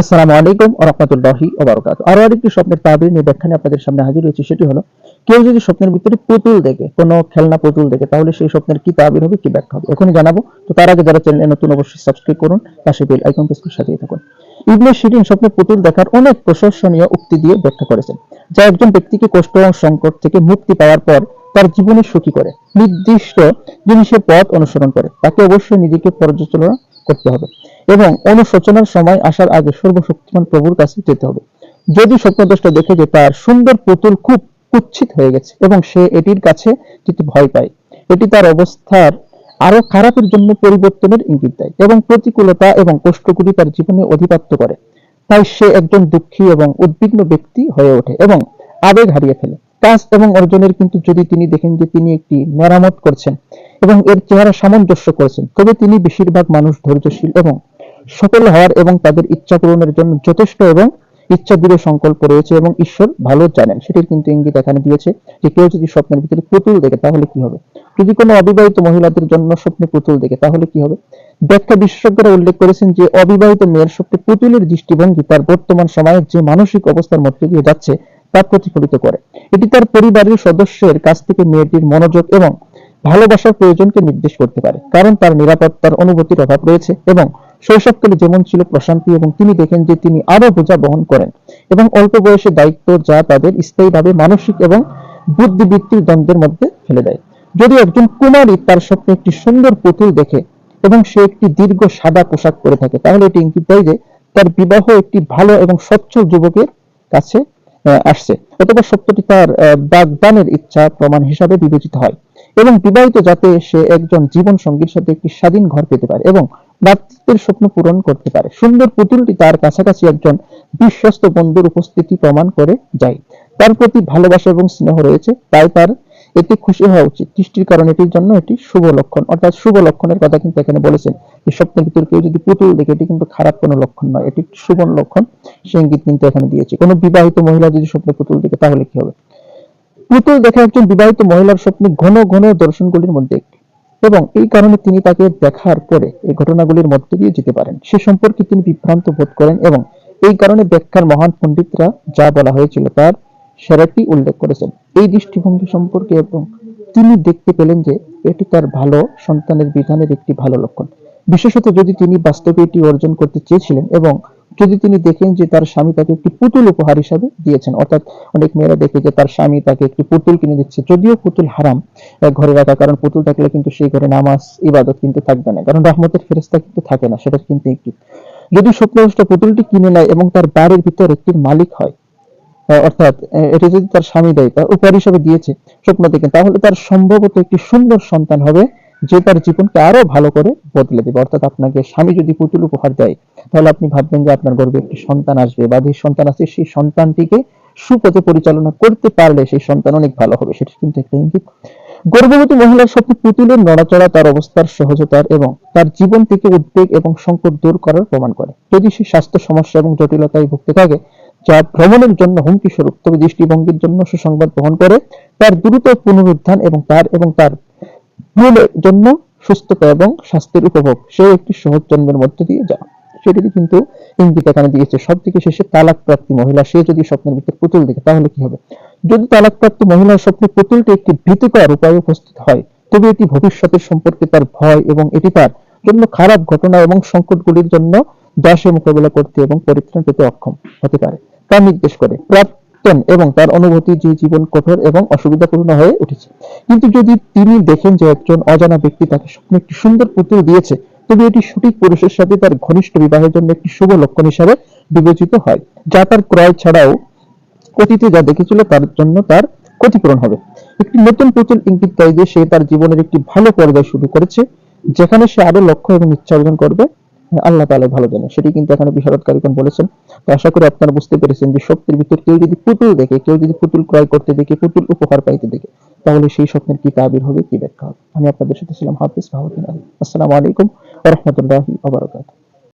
আসসালামু আলাইকুম রাহমাতুল্লাহি ওয়া বারাকাতুহু। আরও আরেকটি স্বপ্নের তাবির নিয়ে ব্যাখ্যা আপনাদের সামনে হাজির হয়েছে, সেটি হলো, কেউ যদি স্বপ্নের ভিতরে পুতুল দেখে, কোনো খেলনা পুতুল দেখে, তাহলে সেই স্বপ্নের কি তাবির হবে, কি ব্যাখ্যা হবে? এখনই জানাব। তো তার আগে যারা চ্যানেলে নতুন, অবশ্যই সাবস্ক্রাইব করুন, পাশে বেল আইকন প্রেস করে সাথেই থাকুন। ইবনে শিরিন স্বপ্নে পুতুল দেখার অনেক প্রশংসনীয় উক্তি দিয়ে ব্যাখ্যা করেছেন, যা একজন ব্যক্তিকে কষ্ট এবং সংকট থেকে মুক্তি পাওয়ার পর তার জীবনে সুখী করে। নির্দিষ্ট জিনিসের পথ অনুসরণ করে, তাকে অবশ্যই নিজেকে পর্যালোচনা করতে হবে। এবং অনুশোচনার সময় আসার আগে সর্বশক্তিমান প্রভুর কাছে যেতে হবে। যদি স্বপ্নদ্রষ্টা দেখে যে তার সুন্দর পুতুল খুব কুচ্ছিত হয়ে গেছে এবং সে এটির কাছে যেতে ভয় পায়, এটি তার অবস্থার আরও খারাপের জন্য পরিবর্তনের ইঙ্গিত দেয় এবং প্রতিকূলতা এবং কষ্টগুলি তার জীবনে অধিপত্য করে। তাই সে একজন দুঃখী এবং উদ্বিগ্ন ব্যক্তি হয়ে ওঠে এবং আবেগ হারিয়ে ফেলে। কাজ এবং অর্জনের কিন্তু যদি তিনি দেখেন যে তিনি একটি মেরামত করছেন এবং এর চেহারা সামঞ্জস্য করেছেন। তবে তিনি বেশিরভাগ মানুষ ধৈর্যশীল এবং সফল হওয়ার এবং তাদের ইচ্ছা পূরণের জন্য যথেষ্ট এবং ইচ্ছা দৃঢ় সংকল্প রয়েছে এবং ঈশ্বর ভালো জানেন। সেটির কিন্তু ইঙ্গিত এখানে দিয়েছে যে কেউ যদি স্বপ্নের ভিতরে পুতুল দেখে, তাহলে কি হবে? যদি কোনো অবিবাহিত মহিলাদের জন্য স্বপ্নে পুতুল দেখে, তাহলে কি হবে? ব্যাখ্যা বিশেষজ্ঞরা উল্লেখ করেছেন যে অবিবাহিত মেয়ের স্বপ্নে পুতুলের দৃষ্টিভঙ্গি তার বর্তমান সময়ে যে মানসিক অবস্থার মধ্যে দিয়ে যাচ্ছে, তা প্রতিফলিত করে। এটি তার পরিবারের সদস্যের কাছ থেকে মেয়েটির মনোযোগ এবং ভালোবাসার প্রয়োজনকে নির্দেশ করতে পারে, কারণ তার নিরাপত্তার অনুভূতির অভাব রয়েছে এবং শৈশবকালে যেমন ছিল প্রশান্তি এবং তিনি দেখেন যে তিনি আরও বোঝা বহন করেন এবং অল্প বয়সে দায়িত্ব যা তাদের স্থায়ীভাবে মানসিক এবং বুদ্ধিবৃত্তির দ্বন্দ্বের মধ্যে ফেলে দেয়। যদি একজন কুমারী তার স্বপ্নে একটি সুন্দর পুতুল দেখে এবং সে একটি দীর্ঘ সাদা পোশাক পরে থাকে, তাহলে এটি ইঙ্গিত দেয় যে তার বিবাহ একটি ভালো এবং সচ্ছল যুবকের কাছে আসছে। অথবা সত্যটি তার বাগদানের ইচ্ছা প্রমাণ হিসাবে বিবেচিত হয়। এবং বিবাহিত যাতে সে একজন জীবন সঙ্গীর সাথে একটি স্বাধীন ঘর পেতে পারে এবং ভ্রাতৃত্বের স্বপ্ন পূরণ করতে পারে। সুন্দর পুতুলটি তার কাছাকাছি একজন বিশ্বস্ত বন্ধুর উপস্থিতি প্রমাণ করে যায়। তার প্রতি ভালোবাসা এবং স্নেহ রয়েছে, তাই তার এতে খুশি হওয়া উচিত। দৃষ্টির কারণ এটির জন্য এটি শুভ লক্ষণ। অর্থাৎ শুভ লক্ষণের কথা কিন্তু এখানে বলেছেন যে স্বপ্নের ভিতরে কেউ যদি পুতুল দেখে, এটি কিন্তু খারাপ কোনো লক্ষণ নয়, এটি শুভ লক্ষণ। সে ইঙ্গিত কিন্তু এখানে দিয়েছে। কোনো বিবাহিত মহিলা যদি স্বপ্নে পুতুল দেখে, তাহলে কি হবে? পুতুল দেখা একজন বিবাহিত মহিলার স্বপ্নে ঘন ঘন দর্শনগুলির মধ্যে একটি। এবং এই কারণে তিনি তাকে দেখার পরে এই ঘটনাগুলির মধ্যে দিয়ে যেতে পারেন। সে সম্পর্কে তিনি বিভ্রান্ত বোধ করেন এবং এই কারণে ব্যাখ্যার মহান পণ্ডিতরা যা বলা হয়েছিল তার সেরাটি উল্লেখ করেছেন। এই দৃষ্টিভঙ্গি সম্পর্কে এবং তিনি দেখতে পেলেন যে এটি তার ভালো সন্তানের বিধানের একটি ভালো লক্ষণ। বিশেষত যদি তিনি বাস্তবে এটি অর্জন করতে চেয়েছিলেন এবং যদি তিনি দেখেন যে তার স্বামী তাকে একটি পুতুল উপহার হিসাবে দিয়েছেন, অর্থাৎ অনেক মেয়েরা দেখে যে তার স্বামী তাকে একটি পুতুল কিনে দিচ্ছে, যদিও পুতুল হারাম ঘরে রাখা, কারণ পুতুল থাকলে কিন্তু সেই ঘরে নামাজ, ইবাদত কিন্তু থাকবে না, কারণ রহমতের ফেরেস্তা কিন্তু থাকে না সেটা কিন্তু একটি। যদি স্বপ্নদৃষ্ট পুতুলটি কিনে নেয় এবং তার বাড়ির ভিতর একটির মালিক হয় অর্থাৎ এটা যদি তার স্বামী দেয়, তার উপহার হিসাবে দিয়েছে স্বপ্ন দেখেন, তাহলে তার সম্ভবত একটি সুন্দর সন্তান হবে যে তার জীবনকে আরও ভালো করে বদলে দেবে। অর্থাৎ আপনাকে স্বামী যদি পুতুল উপহার দেয়, তাহলে আপনি ভাববেন যে আপনার গর্ভে একটি সন্তান আসবে বা যে সন্তান আছে, সেই সন্তানটিকে সুপথে পরিচালনা করতে পারলে সেই সন্তান অনেক ভালো হবে। সেটা কিন্তু একটা ইঙ্গিত। গর্ভবতী মহিলার স্বপ্নে পুতুলের নড়াচড়া, তার অবস্থার সহজতার এবং তার জীবন থেকে উদ্বেগ এবং সংকট দূর করার প্রমাণ করে। যদি সে স্বাস্থ্য সমস্যা এবং জটিলতায় ভুগতে থাকে, যা ভ্রমণের জন্য হুমকি স্বরূপ, তবে দৃষ্টিভঙ্গির জন্য সুসংবাদ বহন করে, তার দ্রুত পুনরুত্থান এবং তার এবং তার জন্য সুস্থতা এবং স্বাস্থ্যের উপভোগ। সে একটি সহজ জন্মের মধ্য দিয়ে যাওয়া সেটি কিন্তু ইঙ্গিত এখানে দিয়েছে সব থেকে শেষে তালাক প্রাপ্তি মহিলা। সে যদি স্বপ্নের ভিতরে পুতুল দেখে, তাহলে কি হবে? যদি তালাকপ্রাপ্ত মহিলার স্বপ্নে পুতুলটি একটি ভীতিকর উপায়ে উপস্থিত হয়, তবে এটি ভবিষ্যতের সম্পর্কে তার ভয় এবং এটি তার জন্য খারাপ ঘটনা এবং সংকটগুলির জন্য দাসে মোকাবিলা করতে এবং পরিত্রাণ পেতে অক্ষম হতে পারে। তা নির্দেশ করে প্রাক্তন এবং তার অনুভূতি যে জীবন কঠোর এবং অসুবিধাপূর্ণ হয়ে উঠেছে। কিন্তু যদি তিনি দেখেন যে একজন অজানা ব্যক্তি তাকে স্বপ্নে একটি সুন্দর পুতুল দিয়েছে, তবে এটি সঠিক পুরুষের সাথে তার ঘনিষ্ঠ বিবাহের জন্য একটি শুভ লক্ষণ হিসাবে বিবেচিত হয়, যা তার ক্রয় ছাড়াও অতীতে যা দেখেছিল তার জন্য তার ক্ষতিপূরণ হবে। একটি নতুন পুতুল ইঙ্গিত দেয় যে সে তার জীবনের একটি ভালো পর্যায় শুরু করেছে, যেখানে সে আরও লক্ষ্য এবং ইচ্ছা অর্জন করবে। আল্লাহ তালা ভালো জানে। সেটি কিন্তু এখানে বিশারদকারীগণ বলেছেন। তো আশা করি আপনারা বুঝতে পেরেছেন যে স্বপ্নের ভিতর কেউ যদি পুতুল দেখে, কেউ যদি পুতুল ক্রয় করতে দেখে, পুতুল উপহার পাইতে দেখে, তাহলে সেই স্বপ্নের কি তাবির হবে, কি ব্যাখ্যা হবে? আমি আপনাদের সাথে ছিলাম হাফিজ ভাবুদ্দিন আলী। আসসালামু আলাইকুম রহমতুল্লাহি